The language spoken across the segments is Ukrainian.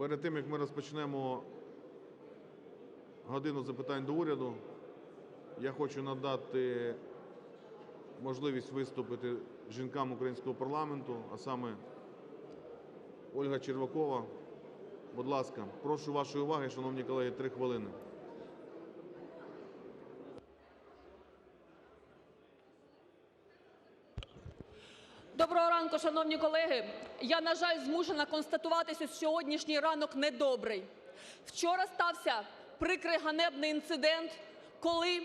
Перед тим, як ми розпочнемо годину запитань до уряду, я хочу надати можливість виступити жінкам українського парламенту, а саме Ольга Червакова. Будь ласка, прошу вашої уваги, шановні колеги, три хвилини. Доброго ранку, шановні колеги. Я, на жаль, змушена констатувати, що сьогоднішній ранок недобрий. Вчора стався прикрий ганебний інцидент, коли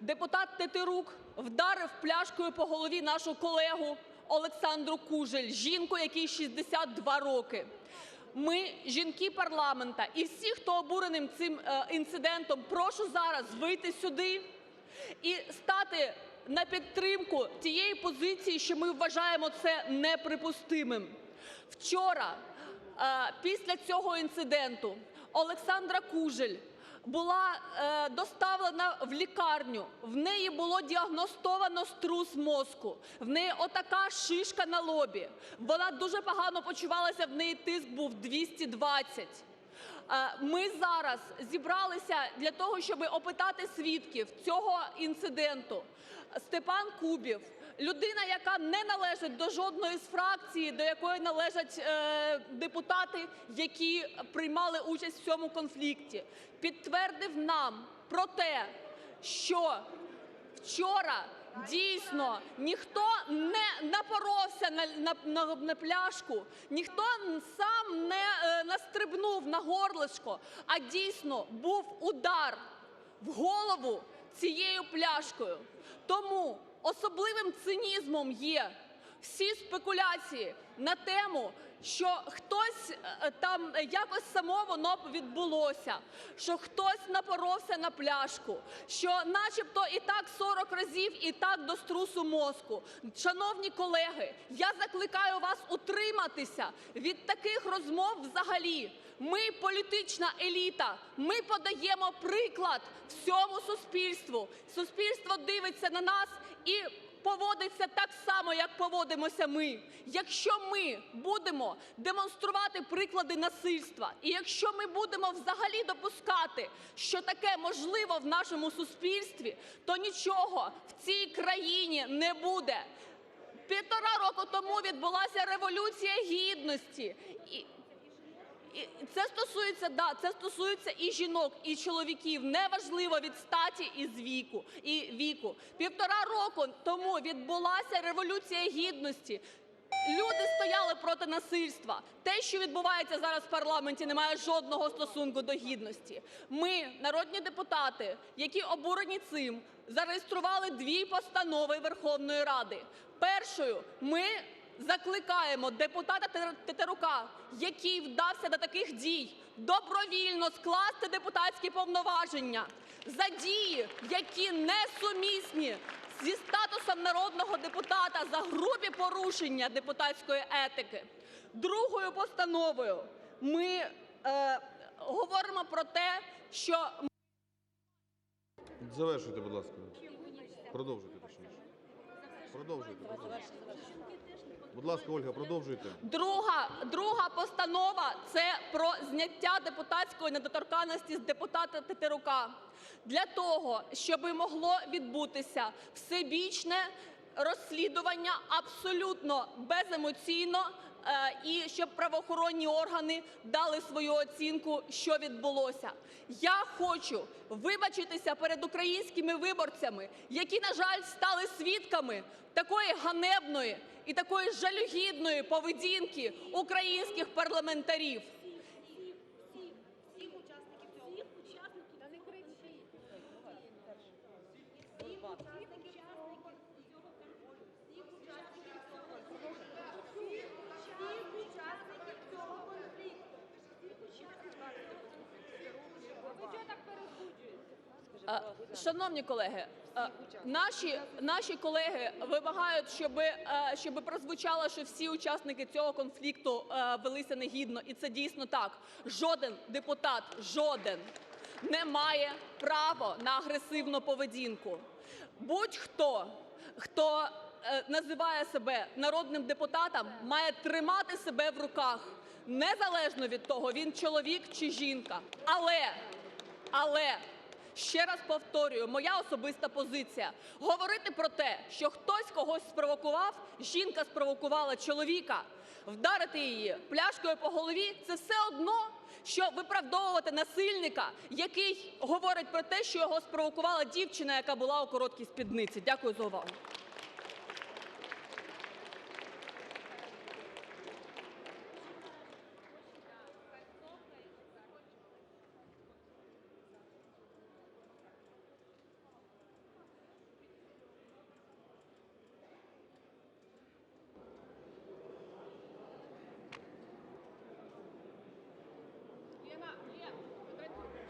депутат Тетерук вдарив пляшкою по голові нашу колегу Олександру Кужель, жінку, якій 62 роки. Ми, жінки парламента, і всі, хто обуреним цим е, інцидентом, прошу зараз вийти сюди і стати на підтримку тієї позиції, що ми вважаємо це неприпустимим. Вчора, е, після цього інциденту, Олександра Кужель була е, доставлена в лікарню. В неї було діагностовано струс мозку. В неї отака шишка на лобі. Вона дуже погано почувалася, в неї тиск був 220. Е, Ми зараз зібралися для того, щоб опитати свідків цього інциденту. Степан Кубів, людина, яка не належить до жодної з фракцій, до якої належать е, депутати, які приймали участь в цьому конфлікті, підтвердив нам про те, що Вчора дійсно ніхто не напоровся на, на, на, на пляшку, ніхто сам не е, настрибнув на горлишко, а дійсно був удар в голову цією пляшкою. Тому особливим цинізмом є всі спекуляції на тему, що хтось е, там е, якось само воно відбулося, що хтось напоровся на пляшку, що начебто і так 40 разів, і так до струсу мозку. Шановні колеги, я закликаю вас утриматися від таких розмов взагалі. Ми політична еліта, ми подаємо приклад всьому суспільству. Суспільство дивиться на нас і поводиться так само, як поводимося ми. Якщо ми будемо демонструвати приклади насильства, і якщо ми будемо взагалі допускати, що таке можливо в нашому суспільстві, то нічого в цій країні не буде. Півтора року тому відбулася революція гідності. Це стосується, да, це стосується і жінок, і чоловіків, неважливо від статі і з віку і віку. Півтора року тому відбулася революція гідності. Люди стояли проти насильства. Те, що відбувається зараз в парламенті, не має жодного стосунку до гідності. Ми, народні депутати, які обурені цим, зареєстрували дві постанови Верховної Ради. Першою ми закликаємо депутата Тетерука, який вдався до таких дій, добровільно скласти депутатські повноваження за дії, які несумісні зі статусом народного депутата за грубі порушення депутатської етики. Другою постановою ми е, говоримо про те, що Завершуйте, будь ласка. Продовжуйте, Продовжуйте. Будь ласка, Ольга, продовжуйте. Друга, друга постанова це про зняття депутатської недоторканності з депутата Тетерука. Для того, щоб могло відбутися всебічне розслідування абсолютно беземоційно, і щоб правоохоронні органи дали свою оцінку, що відбулося. Я хочу вибачитися перед українськими виборцями, які, на жаль, стали свідками такої ганебної і такої жалюгідної поведінки українських парламентарів. всіх учасників цього всіх учасників та не кричіть. Всіх учасників цього цього конвою, всіх учасників цього всіх учасників цього конфлікту, всіх учасників цього конфлікту. Ви чого так перезуджуєте? Е, Шановні колеги, наші, наші колеги вимагають, щоб, щоб прозвучало, що всі учасники цього конфлікту велися негідно, і це дійсно так. Жоден депутат, жоден не має права на агресивну поведінку. Будь-хто, хто е, називає себе народним депутатом, має тримати себе в руках. незалежно від того, він чоловік чи жінка. Але, але, ще раз повторюю, моя особиста позиція. Говорити про те, що хтось когось спровокував, жінка спровокувала чоловіка, вдарити її пляшкою по голові це все одно, що виправдовувати насильника, який говорить про те, що його спровокувала дівчина, яка була у короткій спідниці. Дякую за увагу.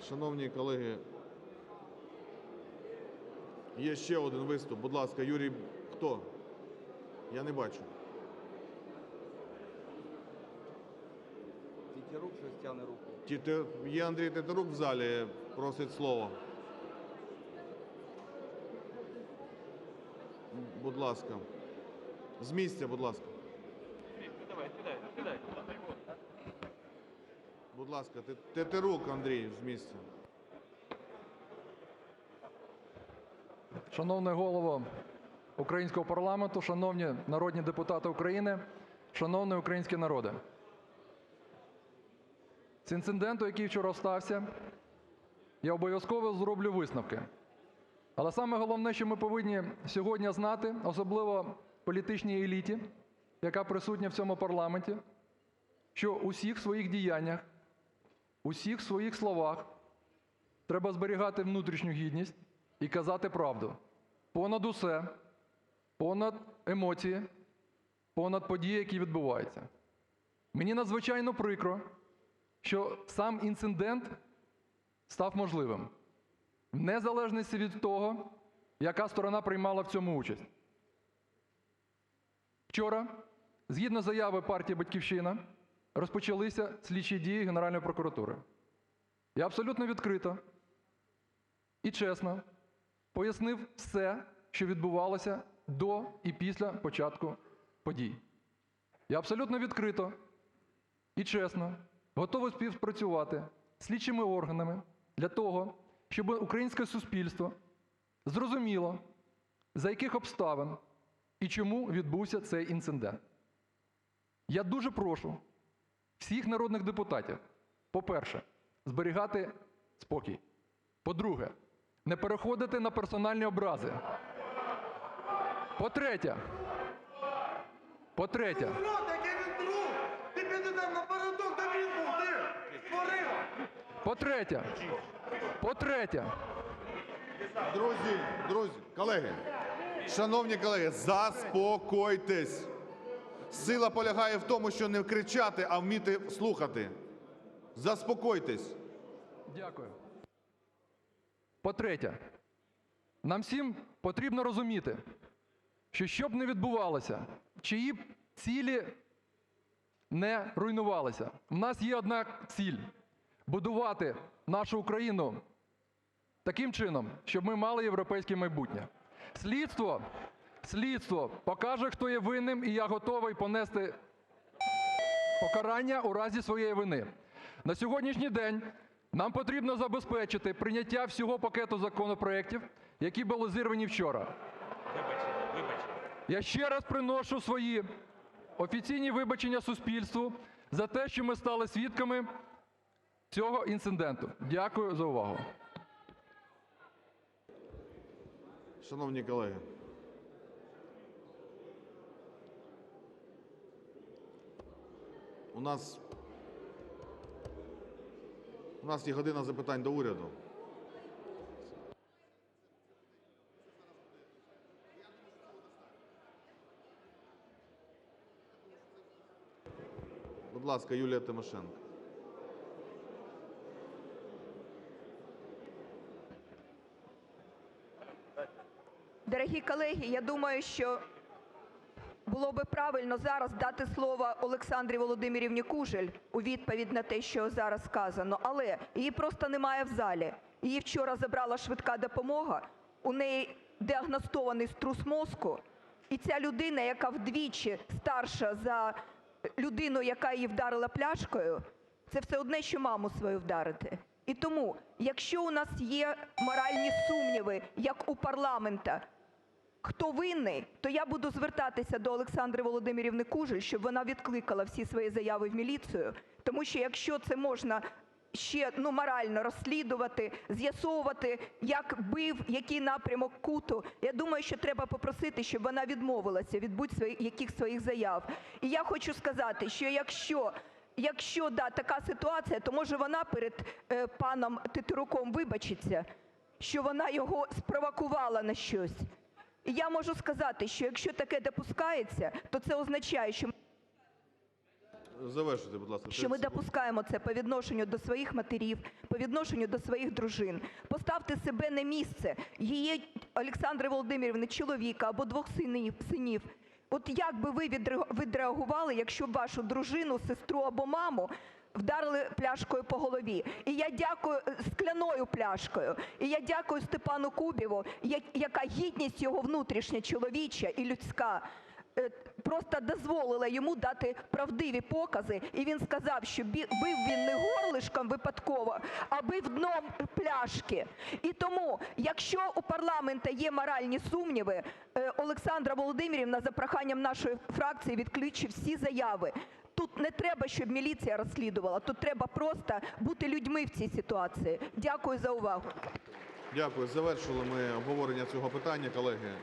Шановні колеги, є ще один виступ. Будь ласка, Юрій, хто? Я не бачу. Тітєрук щось тягне руку. Тіте- Є Андрій Тетерук в залі, просить слово. Будь ласка. З місця, будь ласка. Будь ласка, Те- Тетерук Андрій з місця. Шановний голово українського парламенту, шановні народні депутати України, шановний український народе. З інциденту, який вчора стався, я обов'язково зроблю висновки. Але саме головне, що ми повинні сьогодні знати, особливо політичній еліті, яка присутня в цьому парламенті, що у всіх своїх діяннях, у всіх своїх словах треба зберігати внутрішню гідність і казати правду. Понад усе, понад емоції, понад події, які відбуваються. Мені надзвичайно прикро, що сам інцидент став можливим, в незалежності від того, яка сторона приймала в цьому участь. Вчора, згідно заяви партії Батьківщина, розпочалися слідчі дії Генеральної прокуратури. Я абсолютно відкрито і чесно пояснив все, що відбувалося до і після початку подій. Я абсолютно відкрито і чесно готовий співпрацювати з слідчими органами для того, щоб українське суспільство зрозуміло, за яких обставин і чому відбувся цей інцидент. Я дуже прошу всіх народних депутатів, по-перше, зберігати спокій. По-друге, не переходити на персональні образи. По-третє, по-третє, по-третє, по-третє, Друзі, друзі, колеги, шановні колеги, заспокойтесь. Сила полягає в тому, що не кричати, а вміти слухати. Заспокойтесь. дякую. По-третє, нам всім потрібно розуміти, що що б не відбувалося, чиї б цілі не руйнувалися, в нас є одна ціль будувати нашу Україну таким чином, щоб ми мали європейське майбутнє. Слідство, слідство покаже, хто є винним, і я готовий понести покарання у разі своєї вини. На сьогоднішній день нам потрібно забезпечити прийняття всього пакету законопроєктів, які були зірвані вчора. Я ще раз приношу свої офіційні вибачення суспільству за те, що ми стали свідками цього інциденту. Дякую за увагу. Шановні колеги. У нас у нас є година запитань до уряду. Будь ласка, Юлія Тимошенко. Дорогі колеги, я думаю, що було би правильно зараз дати слово Олександрі Володимирівні Кужель у відповідь на те, що зараз сказано, але її просто немає в залі. Її вчора забрала швидка допомога, у неї діагностований струс мозку, і ця людина, яка вдвічі старша за людину, яка її вдарила пляшкою, це все одне, що маму свою вдарити. І тому, якщо у нас є моральні сумніви, як у парламента, хто винний, то я буду звертатися до Олександри Володимирівни Кужель, щоб вона відкликала всі свої заяви в міліцію. Тому що якщо це можна ще ну, морально розслідувати, з'ясовувати, як бив, який напрямок куту, я думаю, що треба попросити, щоб вона відмовилася від будь-яких своїх заяв. І я хочу сказати, що якщо Якщо да, така ситуація, то може вона перед е, паном Тетеруком вибачиться, що вона його спровокувала на щось. І я можу сказати, що якщо таке допускається, то це означає, що Завершуйте, будь ласка. що ми допускаємо це по відношенню до своїх матерів, по відношенню до своїх дружин. Поставте себе на місце її Олександри Володимирівни, чоловіка або двох синів. синів. От як би ви відре- відреагували, якщо б вашу дружину, сестру або маму вдарили пляшкою по голові? І я дякую е, скляною пляшкою. І я дякую Степану Кубіву, яка гідність його внутрішня, чоловіча і людська е, просто дозволила йому дати правдиві покази, і він сказав, що бив він не горлишком випадково, а бив дном пляшки. І тому, якщо у парламента є моральні сумніви, е, Олександра Володимирівна за проханням нашої фракції відключить всі заяви. Тут не треба, щоб міліція розслідувала, тут треба просто бути людьми в цій ситуації. Дякую за увагу. Дякую. Завершили ми обговорення цього питання, колеги.